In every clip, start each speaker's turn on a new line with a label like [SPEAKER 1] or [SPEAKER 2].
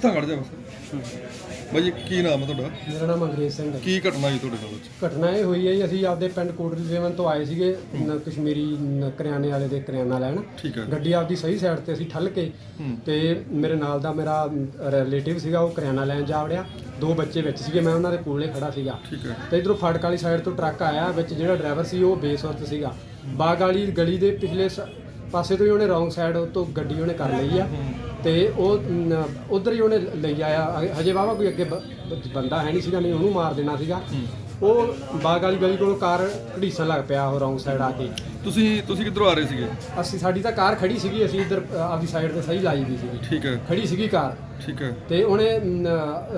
[SPEAKER 1] ਕਿੱਥਾਂ ਖੜ ਜਾ ਬਸ ਬਾਈ ਕੀ ਨਾਮ ਹੈ ਤੁਹਾਡਾ?
[SPEAKER 2] ਮੇਰਾ ਨਾਮ ਅੰਗਰੇਜ਼ ਸਿੰਘ ਹੈ।
[SPEAKER 1] ਕੀ ਘਟਨਾ ਜੀ ਤੁਹਾਡੇ ਨਾਲ ਅੱਜ?
[SPEAKER 2] ਘਟਨਾ ਇਹ ਹੋਈ ਹੈ ਜੀ ਅਸੀਂ ਆਪਦੇ ਪਿੰਡ ਕੋਟਲੀ ਦੇਵਨ ਤੋਂ ਆਏ ਸੀਗੇ ਨ- ਕਸ਼ਮੀਰੀ ਨ- ਕਰਿਆਨੇ ਵਾਲੇ ਦੇ ਕਰਿਆਨਾ ਲੈਣ।
[SPEAKER 1] ਠੀਕ ਹੈ।
[SPEAKER 2] ਗੱਡੀ ਆਪਦੀ ਸਹੀ ਸਾਈਡ ਤੇ ਅਸੀਂ ਠੱਲ ਕੇ ਤੇ ਮੇਰੇ ਨਾਲ ਦਾ ਮੇਰਾ ਰਿਲੇਟਿਵ ਸੀਗਾ ਉਹ ਕਰਿਆਨਾ ਲੈਣ ਜਾ ਵੜਿਆ। ਦੋ ਬੱਚੇ ਵਿੱਚ ਸੀਗੇ ਮੈਂ ਉਹਨਾਂ ਦੇ ਕੋਲੇ ਖੜਾ ਸੀਗਾ।
[SPEAKER 1] ਠੀਕ ਹੈ।
[SPEAKER 2] ਤੇ ਇਧਰੋਂ ਫੜਕ ਵਾਲੀ ਸਾਈਡ ਤੋਂ ਟਰੱਕ ਆਇਆ ਵਿੱਚ ਜਿਹੜਾ ਡਰਾਈਵਰ ਸੀ ਉਹ ਬੇਸਵਰਤ ਸੀਗਾ। ਬਾਗ ਵਾਲੀ ਗਲੀ ਦੇ ਪਿਛਲੇ ਸ- ਪਾਸੇ ਤੋਂ ਹੀ ਉਹਨੇ ਰੌਂਗ ਸਾਈਡ ਤੋਂ ਗੱਡੀ ਉਹਨੇ ਕਰ ਲਈ ਆ। ਤੇ ਉਹ ਉਧਰ ਹੀ ਉਹਨੇ ਲਈ ਆਇਆ। ਹਜੇ ਵਾਵਾ ਕੋਈ ਅੱਗੇ ਬ- ਬੰਦਾ ਹੈ ਨਹੀਂ ਸੀਗਾ, ਨਹੀਂ ਉਹਨੂੰ ਮਾਰ ਦੇਣਾ ਸੀਗਾ। ਉਹ ਬਾਗ ਵਾਲੀ ਗਲੀ ਕੋਲੋਂ ਕਾਰ ਘੜੀਸਣ ਲੱਗ ਪਿਆ ਉਹ ਰੌਂਗ ਸਾਈਡ ਆ ਕੇ।
[SPEAKER 1] ਤੁਸੀਂ ਤੁਸੀਂ ਕਿੱਧਰੋਂ ਆ ਰਹੇ ਸੀਗੇ?
[SPEAKER 2] ਅਸੀਂ ਸਾਡੀ ਤਾਂ ਕਾਰ ਖੜੀ ਸੀਗੀ ਅਸੀਂ ਇੱਧਰ ਆਪਦੀ ਸਾਈਡ ਤੇ ਸਹੀ ਲਾਈ ਵੀ ਸੀਗੀ।
[SPEAKER 1] ਠੀਕ ਹੈ।
[SPEAKER 2] ਖੜੀ ਸੀਗੀ ਕਾਰ।
[SPEAKER 1] ਠੀਕ ਹੈ।
[SPEAKER 2] ਤੇ ਉਹਨੇ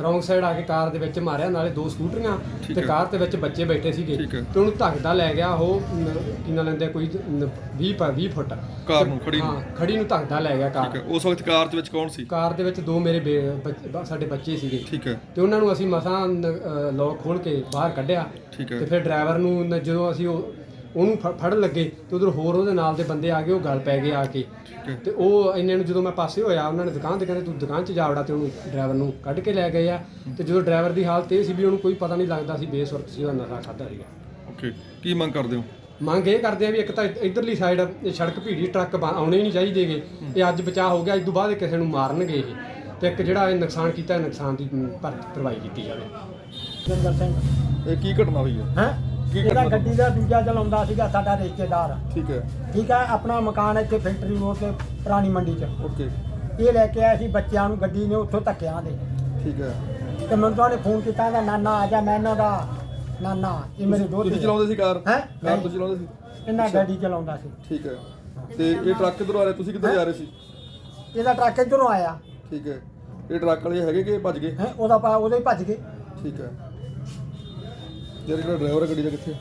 [SPEAKER 2] ਰੌਂਗ ਸਾਈਡ ਆ ਕੇ ਕਾਰ ਦੇ ਵਿੱਚ ਮਾਰਿਆ ਨਾਲੇ ਦੋ ਸਕੂਟਰੀਆਂ ਤੇ। ਕਾਰ ਦੇ ਵਿੱਚ ਬੱਚੇ ਬੈਠੇ ਸੀਗੇ। ਤੇ ਉਹਨੂੰ ਧੱਕਦਾ ਲੈ ਗਿਆ ਉਹ ਨ, ਕੀ ਨਾ ਲੈਂਦੇ ਕੋਈ 20 20 ਫੁੱਟ।
[SPEAKER 1] ਕਾਰ ਨੂੰ ਖੜੀ ਨੂੰ।
[SPEAKER 2] ਹਾਂ ਖੜੀ ਨੂੰ ਧੱਕਦਾ ਲੈ ਗਿਆ ਕਾਰ।
[SPEAKER 1] ਉਸ ਵਕਤ ਕਾਰ ਦੇ ਵਿੱਚ ਕੌਣ ਸੀ?
[SPEAKER 2] ਕਾਰ ਦੇ ਵਿੱਚ ਦੋ ਮੇਰੇ ਸਾਡੇ ਬੱਚੇ ਸੀਗੇ।
[SPEAKER 1] ਠੀਕ ਹੈ।
[SPEAKER 2] ਤੇ ਉਹਨਾਂ ਨੂੰ ਅਸੀਂ ਮਸਾਂ ਲੋਕ ਖੋਲ ਕੇ ਬਾਹਰ ਕੱਢਿਆ
[SPEAKER 1] ਠੀਕ
[SPEAKER 2] ਤੇ
[SPEAKER 1] ਹੈ
[SPEAKER 2] ਫਿਰ ਡਰਾਈਵਰ ਨੂੰ ਨ- ਜਦੋਂ ਅਸੀਂ ਉਹ ਉਹਨੂੰ ਫ- ਫੜਨ ਲੱਗੇ ਤੇ ਉਧਰ ਹੋਰ ਉਹਦੇ ਨਾਲ ਦੇ ਬੰਦੇ ਆ ਗਏ ਉਹ ਗੱਲ ਪੈ ਗਏ ਆ ਕੇ।
[SPEAKER 1] ਹੈ।
[SPEAKER 2] ਤੇ ਉਹ ਇੰਨੇ ਨੂੰ ਜਦੋਂ ਮੈਂ ਪਾਸੇ ਹੋਇਆ ਉਹਨਾਂ ਨੇ ਦੁਕਾਨ ਤੇ ਕਹਿੰਦੇ ਤੂੰ ਦੁਕਾਨ 'ਚ ਜਾ ਵੜਾ ਤੇ ਉਹਨੂੰ ਡਰਾਈਵਰ ਨੂੰ ਕੱਢ ਕੇ ਲੈ ਗਏ ਆ। ਤੇ ਜਦੋਂ ਡਰਾਈਵਰ ਦੀ ਹਾਲਤ ਇਹ ਸੀ ਵੀ ਉਹਨੂੰ ਕੋਈ ਪਤਾ ਨਹੀਂ ਲੱਗਦਾ ਸੀ ਬੇਸੁਰਤ ਸੀ ਉਹਦਾ ਨਸ਼ਾ ਖਾਦਾ ਸੀਗਾ।
[SPEAKER 1] ਓਕੇ ਕੀ ਮੰਗ ਕਰਦੇ ਹੋ?
[SPEAKER 2] ਮੰਗ ਇਹ ਕਰਦੇ ਆ ਵੀ ਇੱਕ ਤਾਂ ਇਧਰਲੀ ਸਾਈਡ ਸੜਕ ਭੀੜੀ ਟਰੱਕ ਬਾ- ਆਉਣੇ ਹੀ ਨਹੀਂ ਚਾਹੀਦੇਗੇ। ਇਹ ਅੱਜ ਬਚਾਅ ਹੋ ਗਿਆ ਇਸ ਤੋਂ ਬਾਅਦ ਇਹ ਕਿਸੇ ਨੂੰ ਮਾਰਨਗੇ ਇਹ। ਤੇ ਇੱਕ ਜਿਹੜਾ ਇਹ ਨੁਕਸਾਨ ਕੀਤਾ ਇਹ ਨੁਕਸਾਨ ਦੀ ਮ, ਭਰ ਭਰਵਾਈ ਕੀਤੀ ਜਾਵੇ।
[SPEAKER 3] ਜੰਗਲ ਸਿੰਘ।
[SPEAKER 1] ਇਹ ਕੀ ਘਟਨਾ ਹੋਈ ਹੈ?
[SPEAKER 3] ਹੈ?
[SPEAKER 1] ਕੀ
[SPEAKER 3] ਇਹਦਾ? ਗੱਡੀ ਦਾ ਦੂਜਾ ਚਲਾਉਂਦਾ ਸੀਗਾ ਸਾਡਾ ਰਿਸ਼ਤੇਦਾਰ।
[SPEAKER 1] ਠੀਕ ਹੈ।
[SPEAKER 3] ਠੀਕ ਹੈ ਆਪਣਾ ਮਕਾਨ ਇੱਥੇ ਫੈਕਟਰੀ ਰੋਡ ਤੇ ਪੁਰਾਣੀ ਮੰਡੀ 'ਚ।
[SPEAKER 1] ਓਕੇ।
[SPEAKER 3] ਇਹ ਲੈ ਕੇ ਆਇਆ ਸੀ ਬੱਚਿਆਂ ਨੂੰ ਗੱਡੀ ਨੇ ਉੱਥੋਂ ਧੱਕਿਆਂ ਦੇ।
[SPEAKER 1] ਠੀਕ ਹੈ।
[SPEAKER 3] ਤੇ ਮੈਨੂੰ ਤਾਂ ਉਹਨੇ ਫੋਨ ਕੀਤਾ ਇਹਦਾ ਨਾਨਾ ਆ ਜਾ ਮੈਂ ਇਹਨਾਂ ਦਾ ਨਾਨਾ ਇਹ ਮੇਰੇ
[SPEAKER 1] ਤੁਸੀਂ
[SPEAKER 3] ਦੋਸਤ
[SPEAKER 1] ਚਲਾਉਂਦੇ ਸੀ ਕਾਰ?
[SPEAKER 3] ਹੈਂ?
[SPEAKER 1] ਕਾਰ ਤੁਸੀਂ ਚਲਾਉਂਦੇ ਸੀ?
[SPEAKER 3] ਇਹਨਾਂ ਗੱਡੀ ਚਲਾਉਂਦਾ ਸੀ।
[SPEAKER 1] ਠੀਕ ਹੈ। ਤੇ ਇਹ ਟਰੱਕ ਕਿੱਧਰੋਂ ਆ ਰਿਹਾ? ਤੁਸੀਂ ਕਿੱਧਰ ਜਾ ਰਹੇ ਸੀ?
[SPEAKER 3] ਇਹਦਾ ਟਰੱਕ ਇੱਧਰੋਂ ਆਇਆ।
[SPEAKER 1] ਠੀਕ ਹੈ। ਇਹ ਟਰੱਕ ਵਾਲੇ ਹੈਗੇ ਕਿ ਭੱਜ ਗਏ?
[SPEAKER 3] ਹੈ? ਉਹਦਾ ਪਾ ਉਹਦੇ ਹੀ ਭੱਜ ਗਏ।
[SPEAKER 1] ਠੀਕ ਹੈ। ਜਿਹੜਾ ਡਰਾਈਵਰ ਹੈ ਗੱਡੀ ਦਾ ਕਿੱਥੇ